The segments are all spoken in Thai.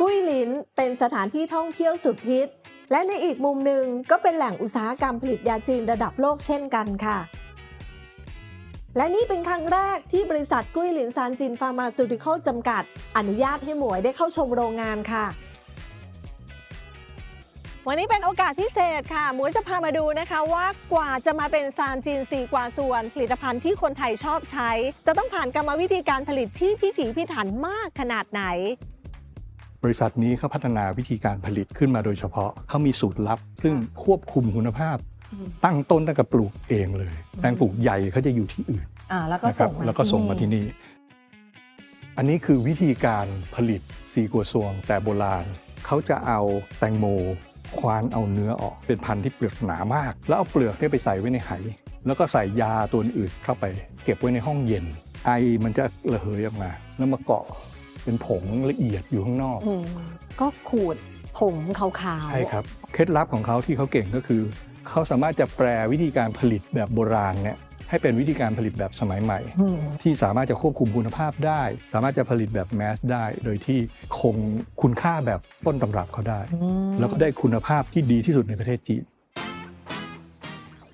กุ้ยลินเป็นสถานที่ท่องเที่ยวสุดฮิต และในอีกมุมหนึ่งก็เป็นแหล่งอุตสาหกรรมผลิตยาจีนระดับโลกเช่นกันค่ะ และนี่เป็นครั้งแรกที่บริษัทกุ้ยหลินซานจินฟาร์มาซูติคอลจำกัด อนุญาตให้หมวยได้เข้าชมโรงงานค่ะวันนี้เป็นโอกาสพิเศษค่ะหมวยจะพามาดูนะคะว่ากว่าจะมาเป็นซานจินสีกว่าส่วน ผลิตภัณฑ์ที่คนไทยชอบใช้ จะต้องผ่านกรรมวิธีการผลิตที่พิถีพิถันมากขนาดไหน บริษัทนี้เขาพัฒนาวิธีการผลิตขึ้นมาโดยเฉพาะเขามีสูตรลับ ซึ่งควบคุมคุณภาพอืมตั้งต้นตั้งแต่ปลูกเองเลยแปลงปลูกใหญ่เขาจะอยู่ที่อื่นอ่าแล้วก็นะครัส่บงมาแล้วก็ส่งมาที่นี่ อันนี้คือวิธีการผลิตซีกัวซวง แต่โบราณเขาจะเอาแตงโมควานเอาเนื้อออกเป็นพันธุ์ที่เปลือกหนามาก แล้วเอาเปลือกเนี่ยไปใส่ไว้ในไหแล้วก็ใส่ยาตัวอื่นเข้าไป เก็บไว้ในห้องเย็น ไอมันจะระเหยออกมา แล้วมาเกาะ เป็นผงละเอียดอยู่ข้างนอกอืมก็ขูดผงขาวๆ ใช่ครับ เคล็ดลับของเขาที่เขาเก่งก็คือ เขาสามารถจะแปลวิธีการผลิตแบบโบราณเนี่ยให้เป็นวิธีการผลิตแบบสมัยใหม่อืมที่สามารถจะควบคุมคุณภาพได้ สามารถจะผลิตแบบแมสได้ โดยที่คงคุณค่าแบบต้นตำรับเขาได้ แล้วก็ได้คุณภาพที่ดีที่สุดในประเทศจีน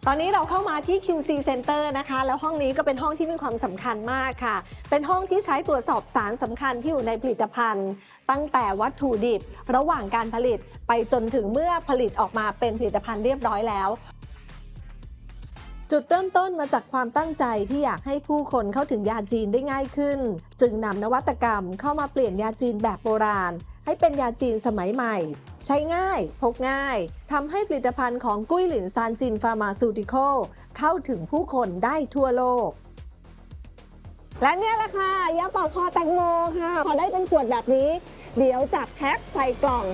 ตอนนี้เราเข้ามาที่ QC Center นะคะ แล้วห้องนี้ก็เป็นห้องที่มีความสำคัญมากค่ะ เป็นห้องที่ใช้ตรวจสอบสารสำคัญที่อยู่ในผลิตภัณฑ์ ตั้งแต่วัตถุดิบ ระหว่างการผลิตไปจนถึงเมื่อผลิตออกมาเป็นผลิตภัณฑ์เรียบร้อยแล้ว จุดเริ่มต้นมาจากความตั้งใจที่อยากให้ผู้คนเข้าถึงยาจีนได้ง่ายขึ้น จึงนำนวัตกรรมเข้ามาเปลี่ยนยาจีนแบบโบราณ ให้เป็นยาจีนสมัยใหม่ ใช้ง่าย พกง่ายทำให้ผลิตภัณฑ์ของกุ้ยหลินซานจินฟาร์มาซูติคอเข้าถึงผู้คนได้ทั่วโลก และเนี่ยแหละค่ะยาปอกคอแตงโมค่ะ พอได้เป็นขวดแบบนี้ เดี๋ยวจับแพ็คใส่กล่อง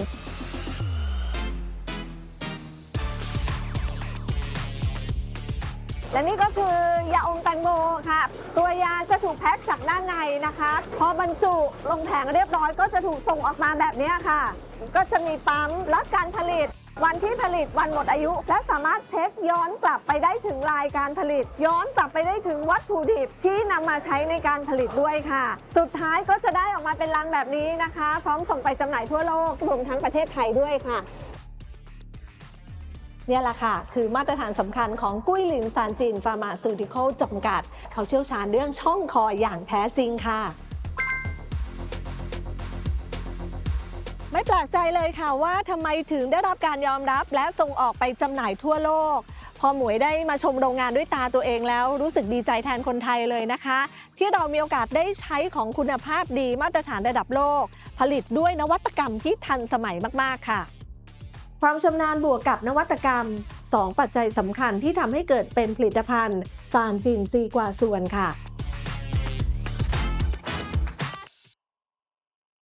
และนี่ก็คือยาอมแตงโมค่ะ ตัวยาจะถูกแพ็คจากด้านในนะคะ พอบรรจุลงแผงเรียบร้อยก็จะถูกส่งออกมาแบบนี้ค่ะ ก็จะมีปั๊มและการผลิต วันที่ผลิตวันหมดอายุ และสามารถเช็คย้อนกลับไปได้ถึงรายการผลิต ย้อนกลับไปได้ถึงวัตถุดิบที่นำมาใช้ในการผลิตด้วยค่ะ สุดท้ายก็จะได้ออกมาเป็นลังแบบนี้นะคะ พร้อมส่งไปจำหน่ายทั่วโลกรวมทั้งประเทศไทยด้วยค่ะ เนี่ยแหละค่ะ คือมาตรฐานสำคัญของกุ้ยหลินซานจินฟาร์มาซูติคอลจำกัด เขาเชี่ยวชาญเรื่องช่องคออย่างแท้จริงค่ะ ไม่แปลกใจเลยค่ะว่าทำไมถึงได้รับการยอมรับและส่งออกไปจำหน่ายทั่วโลก พอหมวยได้มาชมโรงงานด้วยตาตัวเองแล้วรู้สึกดีใจแทนคนไทยเลยนะคะ ที่เรามีโอกาสได้ใช้ของคุณภาพดีมาตรฐานระดับโลก ผลิตด้วยนวัตกรรมที่ทันสมัยมากๆค่ะ ความชำนาญบวกกับนวัตกรรม 2 ปัจจัยสำคัญที่ทำให้เกิดเป็นผลิตภัณฑ์ สานจินซีกว่าส่วนค่ะ